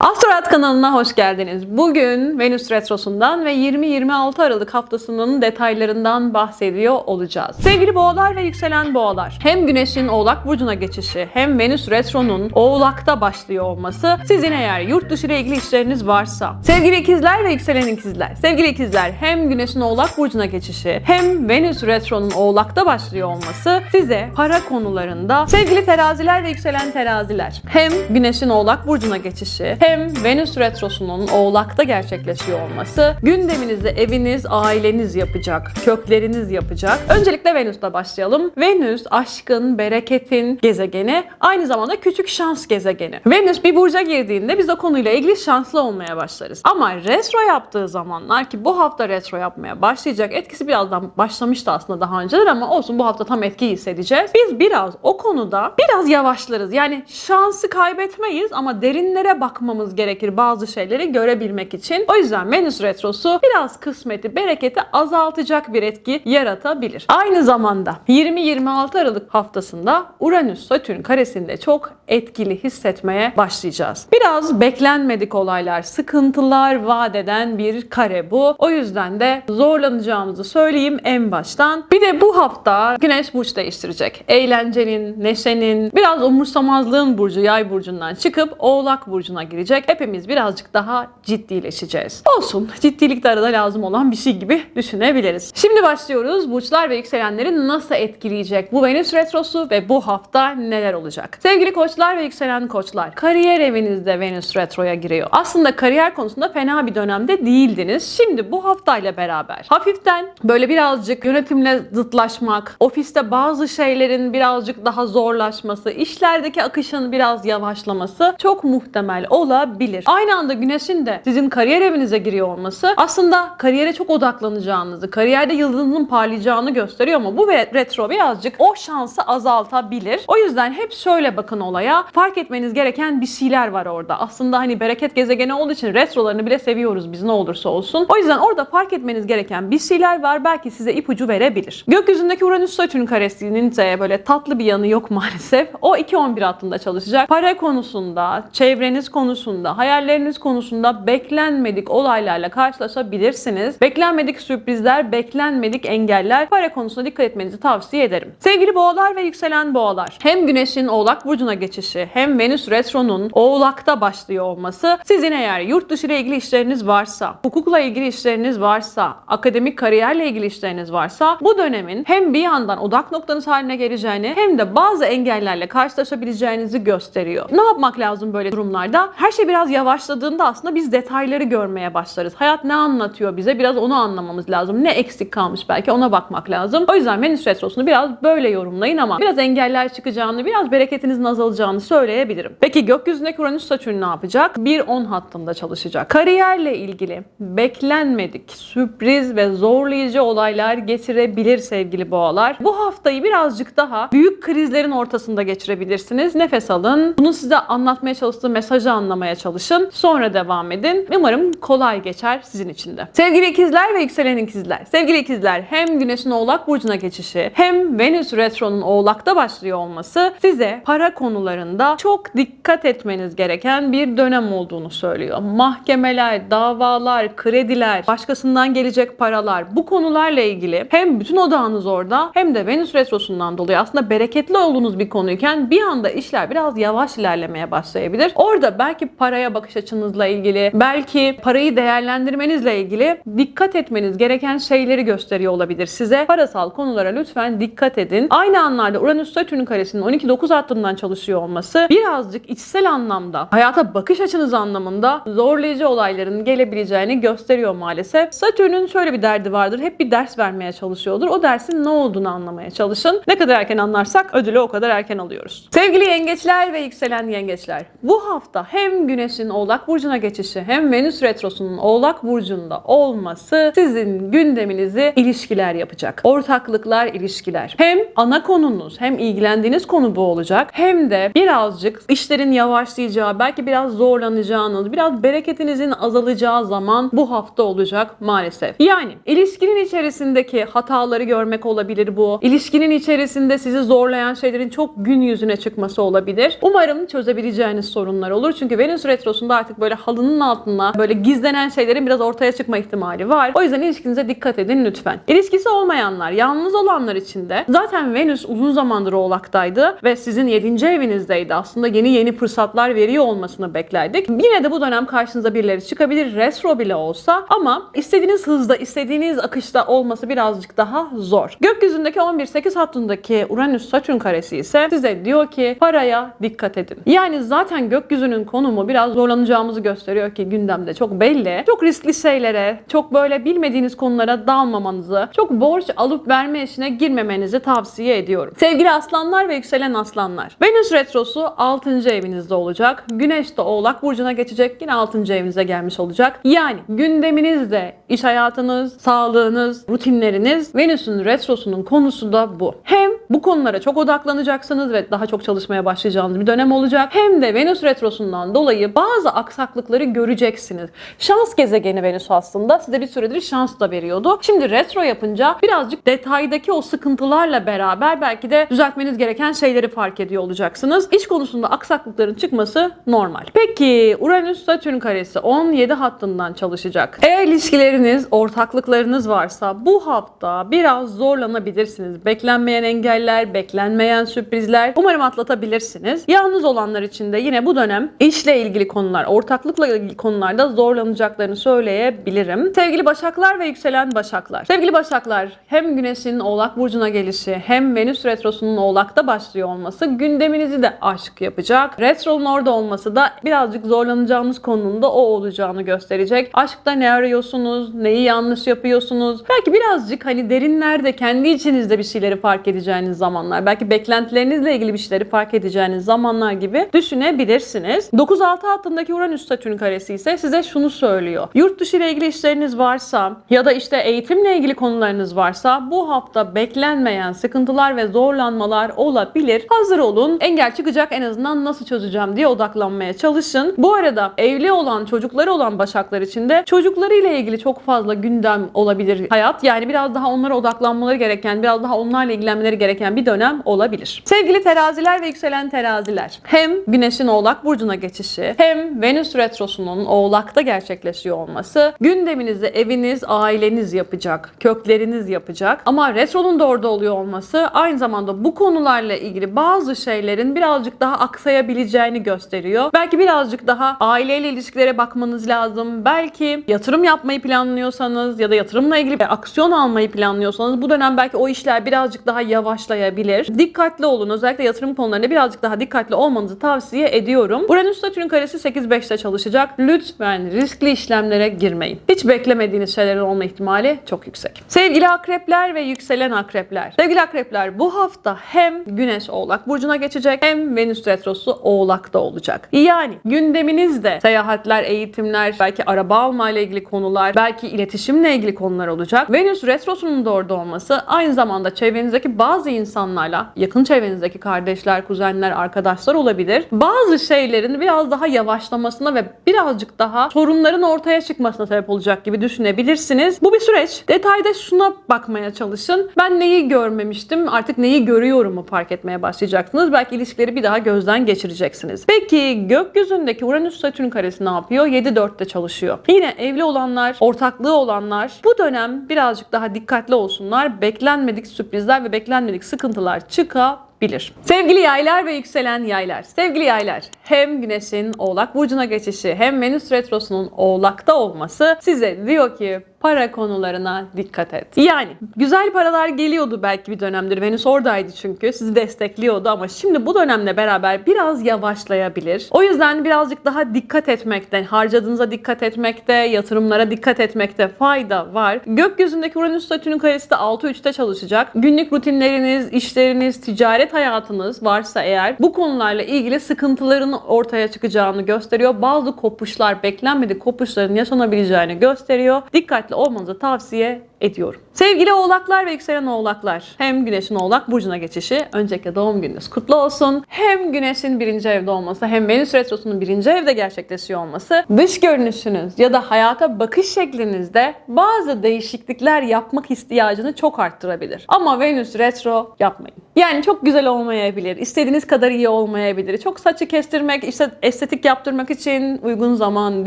Astrorat kanalına hoş geldiniz. Bugün Venüs Retrosu'ndan ve 20-26 Aralık haftasının detaylarından bahsediyor olacağız. Sevgili boğalar ve yükselen boğalar, hem Güneş'in Oğlak Burcu'na geçişi hem Venüs Retro'nun Oğlak'ta başlıyor olması sizin eğer yurt dışı ile ilgili işleriniz varsa, sevgili ikizler ve yükselen ikizler, sevgili ikizler hem Güneş'in Oğlak Burcu'na geçişi hem Venüs Retro'nun Oğlak'ta başlıyor olması size para konularında, sevgili teraziler ve yükselen teraziler, hem Güneş'in Oğlak Burcu'na geçişi hem Venüs Retrosu'nun Oğlak'ta gerçekleşiyor olması gündeminizi eviniz, aileniz yapacak, kökleriniz yapacak. Öncelikle Venüs'le başlayalım. Venüs aşkın, bereketin gezegeni, aynı zamanda küçük şans gezegeni. Venüs bir burca girdiğinde biz o konuyla ilgili şanslı olmaya başlarız. Ama retro yaptığı zamanlar ki bu hafta retro yapmaya başlayacak. Etkisi birazdan başlamıştı aslında daha önceler ama olsun bu hafta tam etki hissedeceğiz. Biz biraz o konuda biraz yavaşlarız. Yani şansı kaybetmeyiz ama derinlere bakmamız gerekir bazı şeyleri görebilmek için. O yüzden Venüs retrosu biraz kısmeti, bereketi azaltacak bir etki yaratabilir. Aynı zamanda 20-26 Aralık haftasında Uranüs Satürn karesinde çok etkili hissetmeye başlayacağız. Biraz beklenmedik olaylar, sıkıntılar vaat eden bir kare bu. O yüzden de zorlanacağımızı söyleyeyim en baştan. Bir de bu hafta Güneş burç değiştirecek. Eğlencenin, neşenin, biraz umursamazlığın burcu, yay burcundan çıkıp Oğlak burcuna girecek. Hepimiz birazcık daha ciddileşeceğiz. Olsun, ciddilik de arada lazım olan bir şey gibi düşünebiliriz. Şimdi başlıyoruz. Burçlar ve yükselenleri nasıl etkileyecek bu Venüs retrosu ve bu hafta neler olacak? Sevgili koçlar ve yükselen koçlar, kariyer evinizde Venüs retroya giriyor. Aslında kariyer konusunda fena bir dönemde değildiniz. Şimdi bu haftayla beraber hafiften böyle birazcık yönetimle zıtlaşmak, ofiste bazı şeylerin birazcık daha zorlaşması, işlerdeki akışın biraz yavaşlaması çok muhtemel olabilir. Aynı anda Güneş'in de sizin kariyer evinize giriyor olması aslında kariyere çok odaklanacağınızı, kariyerde yıldızınızın parlayacağını gösteriyor ama bu retro birazcık o şansı azaltabilir. O yüzden hep şöyle bakın olaya. Fark etmeniz gereken bir şeyler var orada. Aslında hani bereket gezegeni olduğu için retrolarını bile seviyoruz biz ne olursa olsun. O yüzden orada fark etmeniz gereken bir şeyler var. Belki size ipucu verebilir. Gökyüzündeki Uranüs Satürn karesinin de böyle tatlı bir yanı yok maalesef. O 2-11 hattında çalışacak. Para konusunda, çevreniz konusunda, hayalleriniz konusunda beklenmedik olaylarla karşılaşabilirsiniz. Beklenmedik sürprizler, beklenmedik engeller para konusunda dikkat etmenizi tavsiye ederim. Sevgili boğalar ve yükselen boğalar. Hem Güneş'in Oğlak Burcu'na geçişi hem Venüs Retro'nun Oğlak'ta başlıyor olması sizin eğer yurt dışı ile ilgili işleriniz varsa, hukukla ilgili işleriniz varsa, akademik kariyerle ilgili işleriniz varsa bu dönemin hem bir yandan odak noktanız haline geleceğini hem de bazı engellerle karşılaşabileceğinizi gösteriyor. Ne yapmak lazım böyle durumlarda? Her şey biraz yavaşladığında aslında biz detayları görmeye başlarız. Hayat ne anlatıyor bize? Biraz onu anlamamız lazım. Ne eksik kalmış belki ona bakmak lazım. O yüzden Venüs Retrosu'nu biraz böyle yorumlayın ama biraz engeller çıkacağını, biraz bereketinizin azalacağını söyleyebilirim. Peki gökyüzündeki Uranüs Satürn ne yapacak? 1-10 hattında çalışacak. Kariyerle ilgili beklenmedik, sürpriz ve zorlayıcı olaylar getirebilir sevgili boğalar. Bu haftayı birazcık daha büyük krizlerin ortasında geçirebilirsiniz. Nefes alın. Bunu size anlatmaya çalıştığım mesajı anlamaya çalışın. Sonra devam edin. Umarım kolay geçer sizin için de. Sevgili ikizler ve yükselen ikizler. Sevgili ikizler hem Güneş'in Oğlak Burcu'na geçişi hem Venüs Retro'nun Oğlak'ta başlıyor olması size para konularında çok dikkat etmeniz gereken bir dönem olduğunu söylüyor. Mahkemeler, davalar, krediler, başkasından gelecek paralar bu konularla ilgili hem bütün odağınız orada hem de Venüs Retrosu'ndan dolayı aslında bereketli olduğunuz bir konuyken bir anda işler biraz yavaş ilerlemeye başlayabilir. Orada belki paraya bakış açınızla ilgili, belki parayı değerlendirmenizle ilgili dikkat etmeniz gereken şeyleri gösteriyor olabilir size. Parasal konulara lütfen dikkat edin. Aynı anlarda Uranüs Satürn karesinin 12-9 hattından çalışıyor olması birazcık içsel anlamda, hayata bakış açınız anlamında zorlayıcı olayların gelebileceğini gösteriyor maalesef. Satürn'ün şöyle bir derdi vardır. Hep bir ders vermeye çalışıyordur. O dersin ne olduğunu anlamaya çalışın. Ne kadar erken anlarsak ödülü o kadar erken alıyoruz. Sevgili yengeçler ve yükselen yengeçler. Bu hafta hem Güneş'in Oğlak Burcu'na geçişi hem Venüs Retrosu'nun Oğlak Burcu'nda olması sizin gündeminizi ilişkiler yapacak. Ortaklıklar, ilişkiler. Hem ana konunuz hem ilgilendiğiniz konu bu olacak hem de birazcık işlerin yavaşlayacağı, belki biraz zorlanacağınız, biraz bereketinizin azalacağı zaman bu hafta olacak maalesef. Yani ilişkinin içerisindeki hataları görmek olabilir bu. İlişkinin içerisinde sizi zorlayan şeylerin çok gün yüzüne çıkması olabilir. Umarım çözebileceğiniz sorunlar olur. Çünkü Venüs retrosunda artık böyle halının altına böyle gizlenen şeylerin biraz ortaya çıkma ihtimali var. O yüzden ilişkinize dikkat edin lütfen. İlişkisi olmayanlar, yalnız olanlar için de zaten Venüs uzun zamandır Oğlak'taydı ve sizin 7. evinizdeydi. Aslında yeni yeni fırsatlar veriyor olmasını beklerdik. Yine de bu dönem karşınıza birileri çıkabilir. Retro bile olsa ama istediğiniz hızda, istediğiniz akışta olması birazcık daha zor. Gökyüzündeki 11-8 hattındaki Uranüs-Satürn karesi ise size diyor ki paraya dikkat edin. Yani zaten gökyüzünün konumu biraz zorlanacağımızı gösteriyor ki gündemde çok belli. Çok riskli şeylere, çok böyle bilmediğiniz konulara dalmamanızı, çok borç alıp verme işine girmemenizi tavsiye ediyorum. Sevgili aslanlar ve yükselen aslanlar. Venüs retrosu 6. evinizde olacak. Güneş de Oğlak burcuna geçecek. Yine 6. evinize gelmiş olacak. Yani gündeminizde iş hayatınız, sağlığınız, rutinleriniz Venüs'ün retrosunun konusu da bu. Hem bu konulara çok odaklanacaksınız ve daha çok çalışmaya başlayacağınız bir dönem olacak. Hem de Venüs retrosundan dolayı bazı aksaklıkları göreceksiniz. Şans gezegeni Venüs aslında size bir süredir şans da veriyordu. Şimdi retro yapınca birazcık detaydaki o sıkıntılarla beraber belki de düzeltmeniz gereken şeyleri fark ediyor olacaksınız. İş konusunda aksaklıkların çıkması normal. Peki Uranüs Satürn karesi 17 hattından çalışacak. Eğer ilişkileriniz, ortaklıklarınız varsa bu hafta biraz zorlanabilirsiniz. Beklenmeyen engeller, beklenmeyen sürprizler umarım atlatabilirsiniz. Yalnız olanlar için de yine bu dönem işle ilgili konular, ortaklıkla ilgili konularda zorlanacaklarını söyleyebilirim. Sevgili Başaklar ve yükselen Başaklar. Sevgili Başaklar hem Güneş'in Oğlak Burcu'na gelişi hem Venüs Retrosu'nun Oğlak'ta başlıyor olması gündeminizi de aşk yapacak. Retro'nun orada olması da birazcık zorlanacağınız konunun o olacağını gösterecek. Aşkta ne arıyorsunuz? Neyi yanlış yapıyorsunuz? Belki birazcık hani derinlerde kendi içinizde bir şeyleri fark edeceğiniz zamanlar. Belki beklentilerinizle ilgili bir şeyleri fark edeceğiniz zamanlar gibi düşünebilirsiniz. 9-6 hattındaki Uranüs Satürn karesi ise size şunu söylüyor. Yurt dışı ile ilgili işleriniz varsa ya da işte eğitimle ilgili konularınız varsa bu hafta beklenmeyen sıkıntılar ve zorlanmalar olabilir. Hazır olun. Engel çıkacak en azından nasıl çözeceğim diye odaklanmaya çalışın. Bu arada evli olan, çocukları olan başaklar için de çocuklarıyla ilgili çok fazla gündem olabilir hayat. Yani biraz daha onlara odaklanmaları gereken, biraz daha onlarla ilgilenmeleri gereken bir dönem olabilir. Sevgili teraziler ve yükselen teraziler. Hem Güneş'in Oğlak Burcu'na geçişi hem Venüs Retrosu'nun Oğlak'ta gerçekleşiyor olması gündeminizi eviniz, aileniz yapacak, kökleriniz yapacak. Ama Retro'nun da orada oluyor olması aynı zamanda bu konularla ilgili bazı şeylerin birazcık daha aksayabileceğini gösteriyor. Belki birazcık daha aileyle ilişkilere bakmanız lazım. Belki yatırım yapmayı planlıyorsanız ya da yatırımla ilgili bir aksiyon almayı planlıyorsanız bu dönem belki o işler birazcık daha yavaşlayabilir. Dikkatli olun. Özellikle yatırım konularında birazcık daha dikkatli olmanızı tavsiye ediyorum. Uranüs Satürn karesi 8-5'te çalışacak. Lütfen riskli işlemlere girmeyin. Hiç beklemediğiniz şeylerin olma ihtimali çok yüksek. Sevgili akrepler ve yükselen akrepler. Sevgili akrepler bu hafta hem Güneş Oğlak Burcu'na geçecek hem Venüs Retrosu Oğlak'ta olacak. Yani gündeminizde seyahatler, eğitimler, belki araba alma ile ilgili konular, belki iletişimle ilgili konular olacak. Venüs Retrosu'nun da orada olması aynı zamanda çevrenizdeki bazı insanlarla, yakın çevrenizdeki kardeşler, kuzenler, arkadaşlar olabilir. Bazı şeylerin biraz daha yavaşlamasına ve birazcık daha sorunların ortaya çıkmasına sebep olacak gibi düşünebilirsiniz. Bu bir süreç. Detayda şuna bakmaya çalışın. Ben neyi görmemiştim, artık neyi görüyorum mu fark etmeye başlayacaksınız. Belki ilişkileri bir daha gözden geçireceksiniz. Peki gökyüzündeki Uranüs Satürn karesi ne yapıyor? 7-4'te çalışıyor. Yine evli olanlar, ortaklığı olanlar bu dönem birazcık daha dikkatli olsunlar. Beklenmedik sürprizler ve beklenmedik sıkıntılar çıkabilir bilir. Sevgili yaylar ve yükselen yaylar. Sevgili yaylar, hem Güneş'in Oğlak Burcu'na geçişi hem Venüs Retrosu'nun Oğlak'ta olması size diyor ki para konularına dikkat et. Yani güzel paralar geliyordu belki bir dönemdir. Venüs oradaydı çünkü. Sizi destekliyordu ama şimdi bu dönemle beraber biraz yavaşlayabilir. O yüzden birazcık daha dikkat etmekte, harcadığınıza dikkat etmekte, yatırımlara dikkat etmekte fayda var. Gökyüzündeki Uranüs Satürn karesi de 6-3'te çalışacak. Günlük rutinleriniz, işleriniz, ticaret hayatınız varsa eğer bu konularla ilgili sıkıntıların ortaya çıkacağını gösteriyor. Bazı kopuşlar, beklenmedik kopuşların yaşanabileceğini gösteriyor. Dikkat dikkatli olmanızı tavsiye ediyorum. Sevgili oğlaklar ve yükselen oğlaklar. Hem güneşin oğlak burcuna geçişi. Öncelikle doğum gününüz kutlu olsun. Hem güneşin birinci evde olması hem Venüs retrosunun birinci evde gerçekleşiyor olması dış görünüşünüz ya da hayata bakış şeklinizde bazı değişiklikler yapmak ihtiyacını çok arttırabilir. Ama Venüs retro yapmayın. Yani çok güzel olmayabilir. istediğiniz kadar iyi olmayabilir. Çok saçı kestirmek, işte estetik yaptırmak için uygun zaman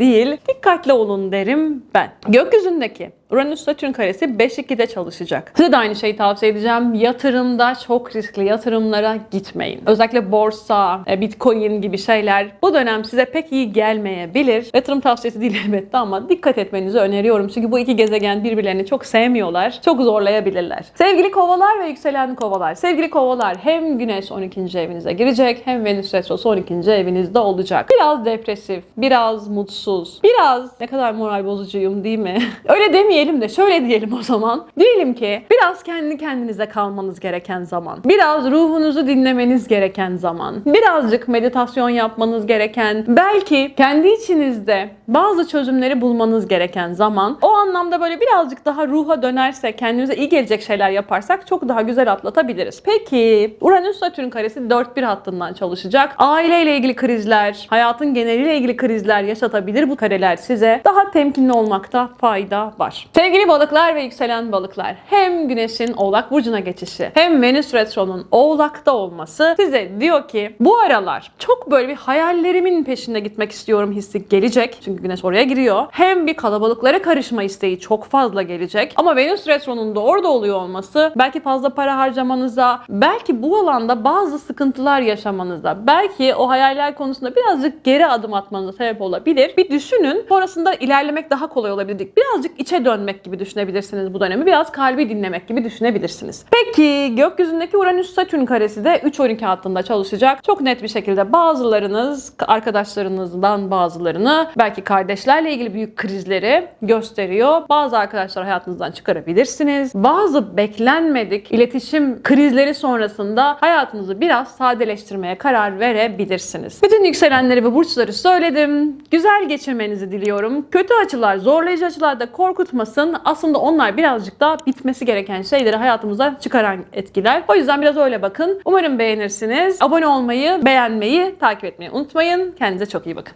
değil. Dikkatli olun derim ben. Gökyüzündeki Uranüs Satürn karesi 5-2'de çalışacak. Size de aynı şeyi tavsiye edeceğim. Yatırımda çok riskli yatırımlara gitmeyin. Özellikle borsa, e, bitcoin gibi şeyler bu dönem size pek iyi gelmeyebilir. Yatırım tavsiyesi değil elbette ama dikkat etmenizi öneriyorum. Çünkü bu iki gezegen birbirlerini çok sevmiyorlar. Çok zorlayabilirler. Sevgili kovalar ve yükselen kovalar. Sevgili kovalar hem güneş 12. evinize girecek hem Venüs retrosu 12. evinizde olacak. Biraz depresif, biraz mutsuz, biraz ne kadar moral bozucuyum değil mi? Öyle demeyelim de şöyle diyelim o zaman. Diyelim ki biraz kendi kendinize kalmanız gereken zaman. Biraz ruhunuzu dinlemeniz gereken zaman. Birazcık meditasyon yapmanız gereken, belki kendi içinizde bazı çözümleri bulmanız gereken zaman. O anlamda böyle birazcık daha ruha dönersek, kendimize iyi gelecek şeyler yaparsak çok daha güzel atlatabiliriz. Peki Uranüs Satürn karesi 4-1 hattından çalışacak. Aileyle ilgili krizler, hayatın geneliyle ilgili krizler yaşatabilir bu kareler size. Daha temkinli olmakta fayda var. Sevgili balıklar ve yükselen balıklar, hem güneşin oğlak burcuna geçişi hem Venüs retronun oğlakta olması size diyor ki bu aralar çok böyle bir hayallerimin peşinde gitmek istiyorum hissi gelecek. Çünkü güneş oraya giriyor. Hem bir kalabalıklara karışma isteği çok fazla gelecek. Ama Venüs retronun da orada oluyor olması belki fazla para harcamanıza, belki bu alanda bazı sıkıntılar yaşamanıza, belki o hayaller konusunda birazcık geri adım atmanıza sebep olabilir. Bir düşünün. Sonrasında ilerlemek daha kolay olabilir. Birazcık içe dönmek gibi düşünebilirsiniz bu dönemi. Biraz kalbi dinlemek gibi düşünebilirsiniz. Peki gökyüzündeki Uranüs Satürn karesi de 3-12 hattında çalışacak. Çok net bir şekilde bazılarınız, arkadaşlarınızdan bazılarını belki kardeşlerle ilgili büyük krizleri gösteriyor. Bazı arkadaşlar hayatınızdan çıkarabilirsiniz. Bazı beklenmedik iletişim krizleri sonrasında hayatınızı biraz sadeleştirmeye karar verebilirsiniz. Bütün yükselenleri ve burçları söyledim. Güzel geçirmenizi diliyorum. Kötü açılar, zorlayıcı açılar da korkutmasın. Aslında onlar birazcık daha bitmesi gereken şeyleri hayatımıza çıkaran etkiler. O yüzden biraz öyle bakın. Umarım beğenirsiniz. Abone olmayı, beğenmeyi, takip etmeyi unutmayın. Kendinize çok iyi bakın.